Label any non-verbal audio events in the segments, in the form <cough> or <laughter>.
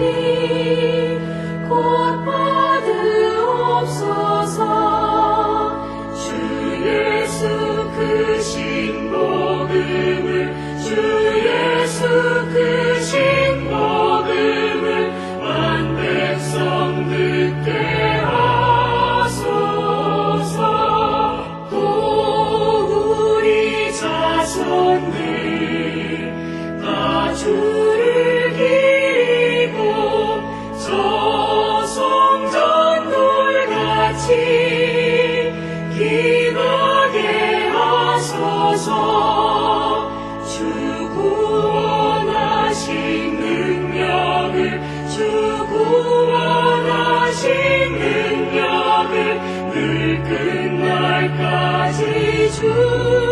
같 주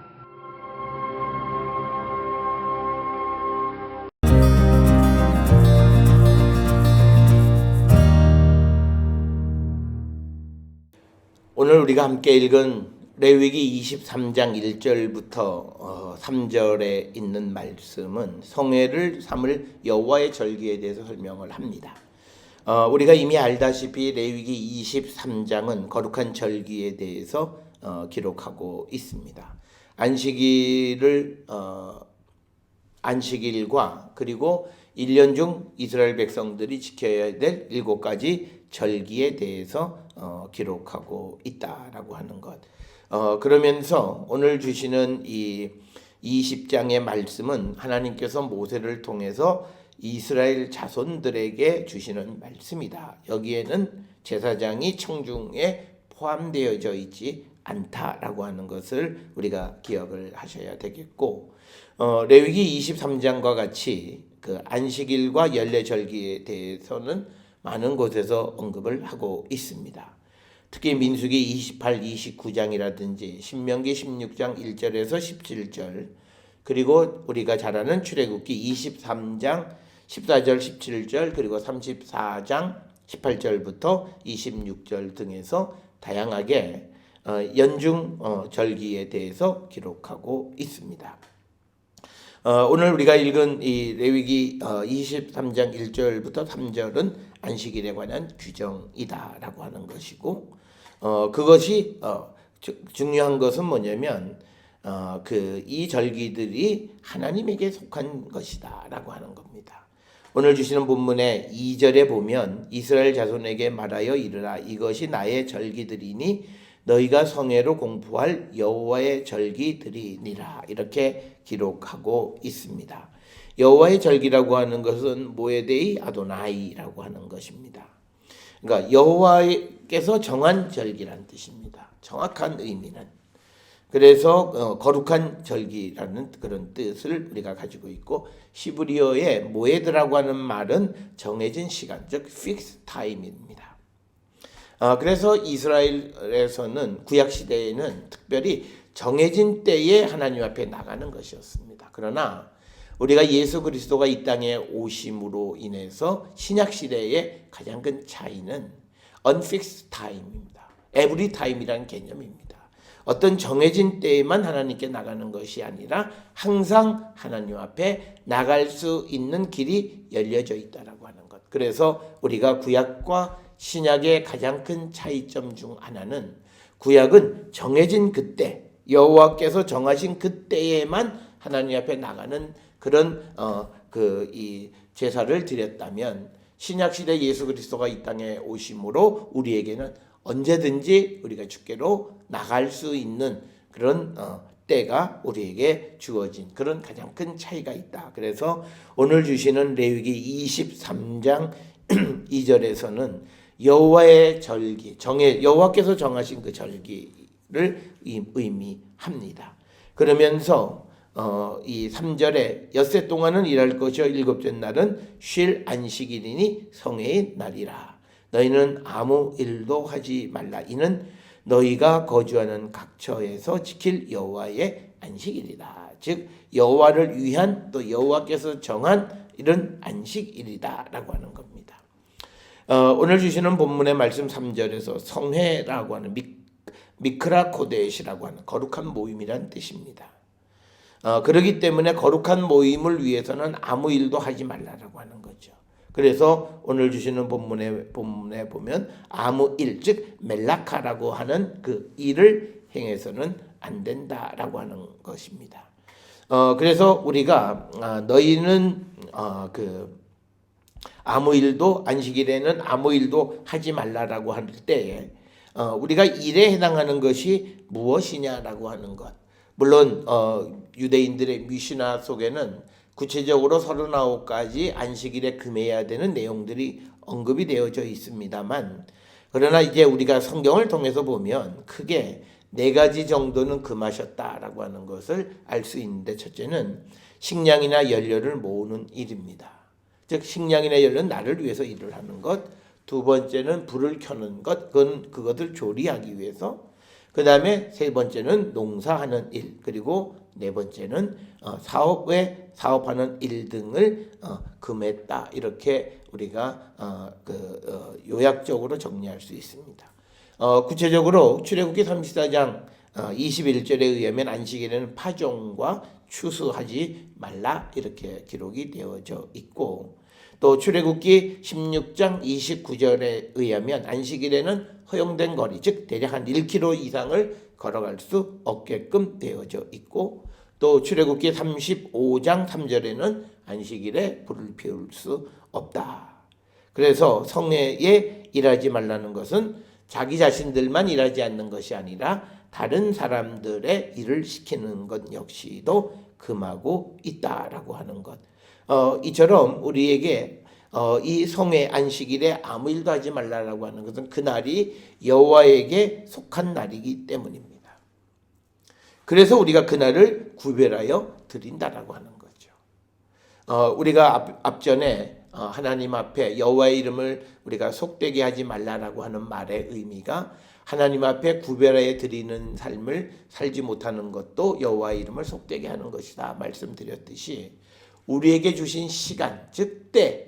우리가 함께 읽은 레위기 23장 1절부터 3절에 있는 말씀은 성회를 삼을 여호와의 절기에 대해서 설명을 합니다. 어, 우리가 이미 알다시피 레위기 23장은 거룩한 절기에 대해서 어, 기록하고 있습니다. 안식일을 어, 안식일과 그리고 1년 중 이스라엘 백성들이 지켜야 될 일곱 가지 절기에 대해서 어, 기록하고 있다라고 하는 것. 어, 그러면서 오늘 주시는 이 20장의 말씀은 하나님께서 모세를 통해서 이스라엘 자손들에게 주시는 말씀이다. 여기에는 제사장이 청중에 포함되어져 있지 않다라고 하는 것을 우리가 기억을 하셔야 되겠고 어, 레위기 23장과 같이 그 안식일과 연례절기에 대해서는 많은 곳에서 언급을 하고 있습니다. 특히 민수기 28, 29장이라든지 신명기 16장 1절에서 17절 그리고 우리가 잘 아는 출애굽기 23장 14절 17절 그리고 34장 18절부터 26절 등에서 다양하게 어, 연중 어, 절기에 대해서 기록하고 있습니다. 어, 오늘 우리가 읽은 이 레위기 어, 23장 1절부터 3절은 안식일에 관한 규정이다라고 하는 것이고 어, 그것이 어, 주, 중요한 것은 뭐냐면 어, 그 이 절기들이 하나님에게 속한 것이다라고 하는 겁니다. 오늘 주시는 본문의 2절에 보면 이스라엘 자손에게 말하여 이르라 이것이 나의 절기들이니 너희가 성회로 공부할 여호와의 절기들이니라 이렇게 기록하고 있습니다. 여호와의 절기라고 하는 것은 모에데이 아도나이라고 하는 것입니다. 그러니까 여호와께서 정한 절기란 뜻입니다. 정확한 의미는 그래서 어, 거룩한 절기라는 그런 뜻을 우리가 가지고 있고 시브리어의 모에드라고 하는 말은 정해진 시간, 즉 fixed time입니다. 아, 그래서 이스라엘에서는 구약 시대에는 특별히 정해진 때에 하나님 앞에 나가는 것이었습니다. 그러나 우리가 예수 그리스도가 이 땅에 오심으로 인해서 신약 시대의 가장 큰 차이는 unfixed time입니다. every time이라는 개념입니다. 어떤 정해진 때에만 하나님께 나가는 것이 아니라 항상 하나님 앞에 나갈 수 있는 길이 열려져 있다라고 하는 것. 그래서 우리가 구약과 신약의 가장 큰 차이점 중 하나는 구약은 정해진 그때 여호와께서 정하신 그때에만 하나님 앞에 나가는 그런 어 그 이 제사를 드렸다면 신약 시대 예수 그리스도가 이 땅에 오심으로 우리에게는 언제든지 우리가 주께로 나갈 수 있는 그런 어, 때가 우리에게 주어진 그런 가장 큰 차이가 있다. 그래서 오늘 주시는 레위기 23장 2절에서는 <clears throat> 여호와의 절기 정해 여호와께서 정하신 그 절기를 의미합니다. 그러면서 어, 이 3절에 엿새 동안은 일할 것이요 일곱째 날은 쉴 안식일이니 성회의 날이라. 너희는 아무 일도 하지 말라. 이는 너희가 거주하는 각처에서 지킬 여호와의 안식일이다. 즉 여호와를 위한 또 여호와께서 정한 이런 안식일이다라고 하는 겁니다. 어, 오늘 주시는 본문의 말씀 3절에서 성회라고 하는 미, 미크라코데시라고 하는 거룩한 모임이란 뜻입니다. 어, 그러기 때문에 거룩한 모임을 위해서는 아무 일도 하지 말라라고 하는 거죠. 그래서 오늘 주시는 본문에 본문에 보면 아무 일, 즉 멜라카라고 하는 그 일을 행해서는 안 된다라고 하는 것입니다. 어, 그래서 우리가 어, 너희는 어, 그 아무 일도 안식일에는 아무 일도 하지 말라라고 할 때에 어, 우리가 일에 해당하는 것이 무엇이냐라고 하는 것. 물론 어, 유대인들의 미시나 속에는 구체적으로 39가지 안식일에 금해야 되는 내용들이 언급이 되어져 있습니다만 그러나 이제 우리가 성경을 통해서 보면 크게 네 가지 정도는 금하셨다라고 하는 것을 알 수 있는데 첫째는 식량이나 연료를 모으는 일입니다. 즉 식량이나 연료는 나를 위해서 일을 하는 것. 두 번째는 불을 켜는 것. 그건 그것을 조리하기 위해서. 그 다음에 세 번째는 농사하는 일. 그리고 네 번째는 어, 사업에 사업하는 일 등을 어, 금했다. 이렇게 우리가 어, 그 어, 요약적으로 정리할 수 있습니다. 어, 구체적으로 출애굽기 34장 어, 21절에 의하면 안식일에는 파종과 추수하지 말라 이렇게 기록이 되어져 있고 또 출애굽기 16장 29절에 의하면 안식일에는 허용된 거리 즉 대략 한 1km 이상을 걸어갈 수 없게끔 되어져 있고 또 출애굽기 35장 3절에는 안식일에 불을 피울 수 없다. 그래서 성회에 일하지 말라는 것은 자기 자신들만 일하지 않는 것이 아니라 다른 사람들의 일을 시키는 것 역시도 금하고 있다라고 하는 것. 어, 이처럼 우리에게 어, 이 성회 안식일에 아무 일도 하지 말라라고 하는 것은 그날이 여호와에게 속한 날이기 때문입니다. 그래서 우리가 그날을 구별하여 드린다라고 하는 거죠. 어, 우리가 앞, 앞전에 어, 하나님 앞에 여호와의 이름을 우리가 속되게 하지 말라라고 하는 말의 의미가 하나님 앞에 구별하여 드리는 삶을 살지 못하는 것도 여호와의 이름을 속되게 하는 것이다 말씀드렸듯이 우리에게 주신 시간 즉 때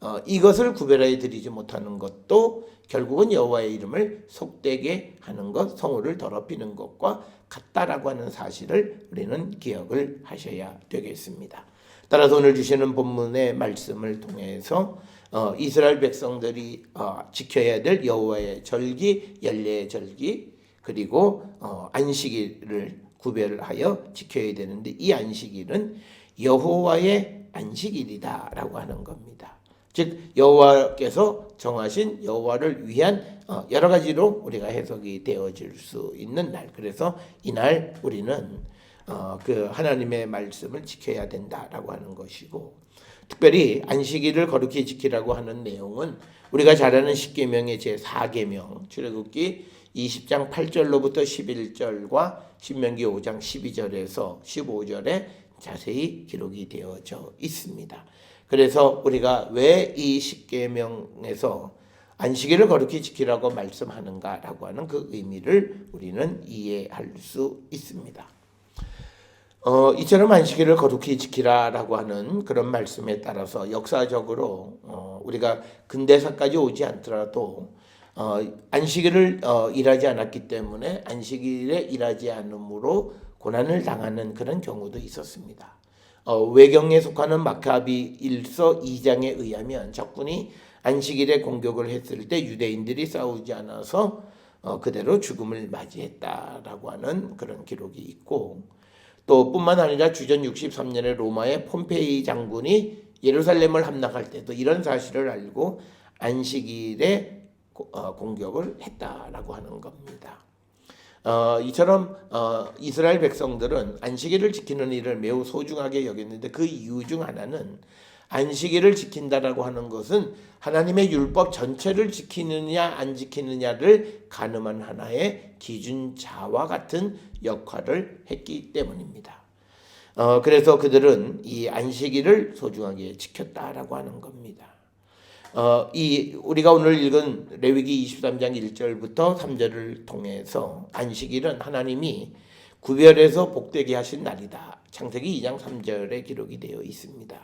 어, 이것을 구별하여 드리지 못하는 것도 결국은 여호와의 이름을 속되게 하는 것, 성호를 더럽히는 것과 같다라고 하는 사실을 우리는 기억을 하셔야 되겠습니다. 따라서 오늘 주시는 본문의 말씀을 통해서 어, 이스라엘 백성들이 어, 지켜야 될 여호와의 절기, 연례의 절기, 그리고 어, 안식일을 구별하여 지켜야 되는데 이 안식일은 여호와의 안식일이다라고 하는 겁니다. 즉 여호와께서 정하신 여호와를 위한 어, 여러 가지로 우리가 해석이 되어질 수 있는 날. 그래서 이날 우리는 어, 그 하나님의 말씀을 지켜야 된다라고 하는 것이고 특별히 안식일을 거룩히 지키라고 하는 내용은 우리가 잘 아는 십계명의 제 4계명 출애굽기 20장 8절로부터 11절과 신명기 5장 12절에서 15절에 자세히 기록이 되어져 있습니다. 그래서 우리가 왜 이 십계명에서 안식일을 거룩히 지키라고 말씀하는가라고 하는 그 의미를 우리는 이해할 수 있습니다. 어, 이처럼 안식일을 거룩히 지키라라고 하는 그런 말씀에 따라서 역사적으로 어, 우리가 근대사까지 오지 않더라도 어, 안식일을 어, 일하지 않았기 때문에 안식일에 일하지 않으므로 고난을 당하는 그런 경우도 있었습니다. 어, 외경에 속하는 마카비 1서 2장에 의하면 적군이 안식일에 공격을 했을 때 유대인들이 싸우지 않아서 어, 그대로 죽음을 맞이했다라고 하는 그런 기록이 있고 또 뿐만 아니라 주전 63년에 로마의 폼페이 장군이 예루살렘을 함락할 때도 이런 사실을 알고 안식일에 고- 어, 공격을 했다라고 하는 겁니다. 어, 이처럼 어, 이스라엘 백성들은 안식일을 지키는 일을 매우 소중하게 여겼는데 그 이유 중 하나는 안식일을 지킨다라고 하는 것은 하나님의 율법 전체를 지키느냐 안 지키느냐를 가늠한 하나의 기준자와 같은 역할을 했기 때문입니다. 어, 그래서 그들은 이 안식일을 소중하게 지켰다라고 하는 겁니다. 어, 이 우리가 오늘 읽은 레위기 23장 1절부터 3절을 통해서 안식일은 하나님이 구별해서 복되게 하신 날이다. 창세기 2장 3절에 기록이 되어 있습니다.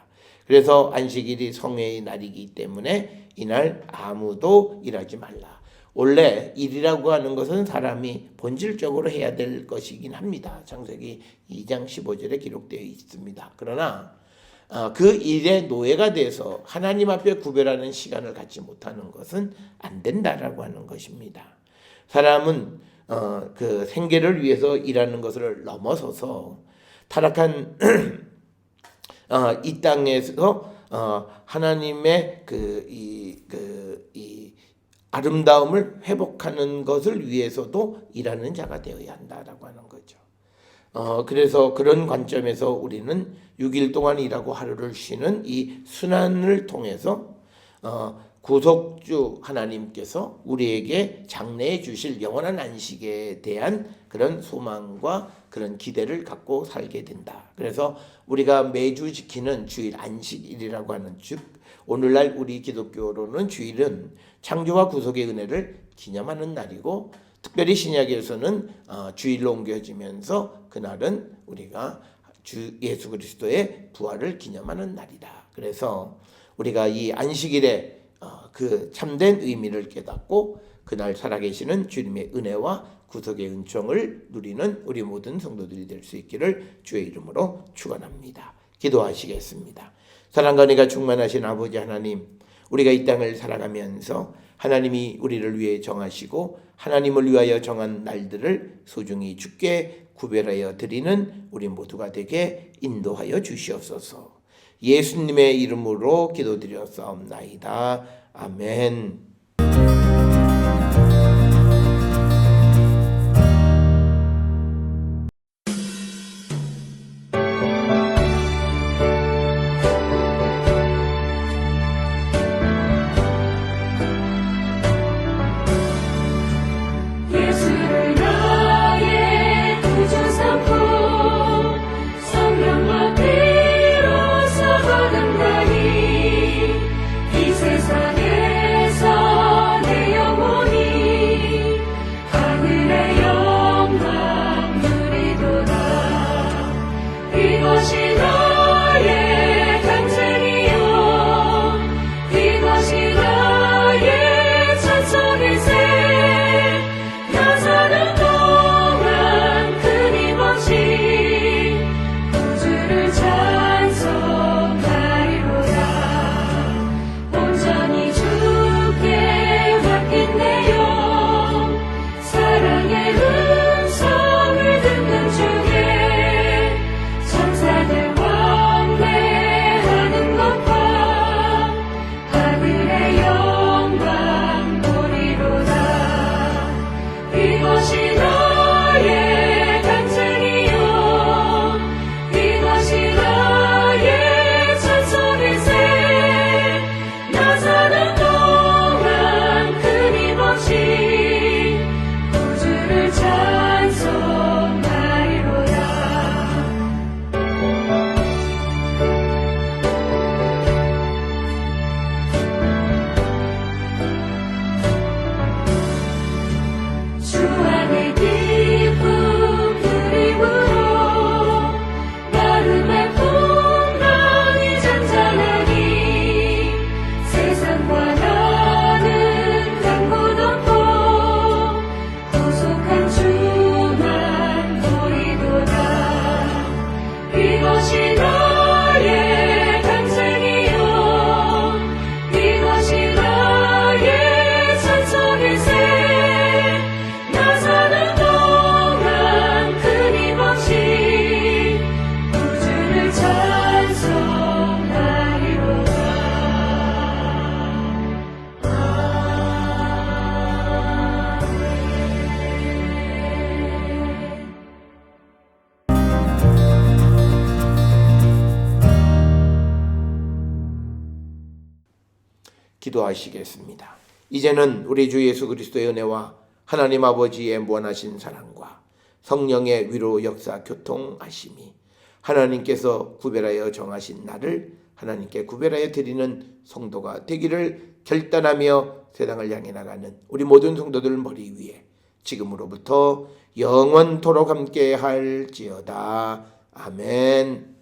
그래서 안식일이 성회의 날이기 때문에 이날 아무도 일하지 말라. 원래 일이라고 하는 것은 사람이 본질적으로 해야 될 것이긴 합니다. 창세기 2장 15절에 기록되어 있습니다. 그러나 어, 그 일의 노예가 돼서 하나님 앞에 구별하는 시간을 갖지 못하는 것은 안 된다라고 하는 것입니다. 사람은 어, 그 생계를 위해서 일하는 것을 넘어서서 타락한 <clears throat> 어, 이 땅에서 어, 하나님의 그 이 그 이 아름다움을 회복하는 것을 위해서도 일하는 자가 되어야 한다라고 하는 거죠. 어, 그래서 그런 관점에서 우리는 6일 동안 일하고 하루를 쉬는 이 순환을 통해서 어, 구속주 하나님께서 우리에게 장래해 주실 영원한 안식에 대한 그런 소망과 그런 기대를 갖고 살게 된다. 그래서 우리가 매주 지키는 주일 안식일이라고 하는 즉 오늘날 우리 기독교로는 주일은 창조와 구속의 은혜를 기념하는 날이고 특별히 신약에서는 어, 주일로 옮겨지면서 그날은 우리가 주 예수 그리스도의 부활을 기념하는 날이다. 그래서 우리가 이 안식일에 어, 그 참된 의미를 깨닫고 그날 살아계시는 주님의 은혜와 구속의 은총을 누리는 우리 모든 성도들이 될 수 있기를 주의 이름으로 축원합니다. 기도하시겠습니다. 사랑과 은혜가 충만하신 아버지 하나님, 우리가 이 땅을 살아가면서 하나님이 우리를 위해 정하시고 하나님을 위하여 정한 날들을 소중히 주께 구별하여 드리는 우리 모두가 되게 인도하여 주시옵소서. 예수님의 이름으로 기도드렸사옵나이다. 아멘. 기도하시겠습니다. 이제는 우리 주 예수 그리스도의 은혜와 하나님 아버지의 무한하신 사랑과 성령의 위로 역사 교통하심이 하나님께서 구별하여 정하신 날을 하나님께 구별하여 드리는 성도가 되기를 결단하며 세상을 향해 나가는 우리 모든 성도들 머리 위에 지금으로부터 영원토록 함께 할지어다. 아멘.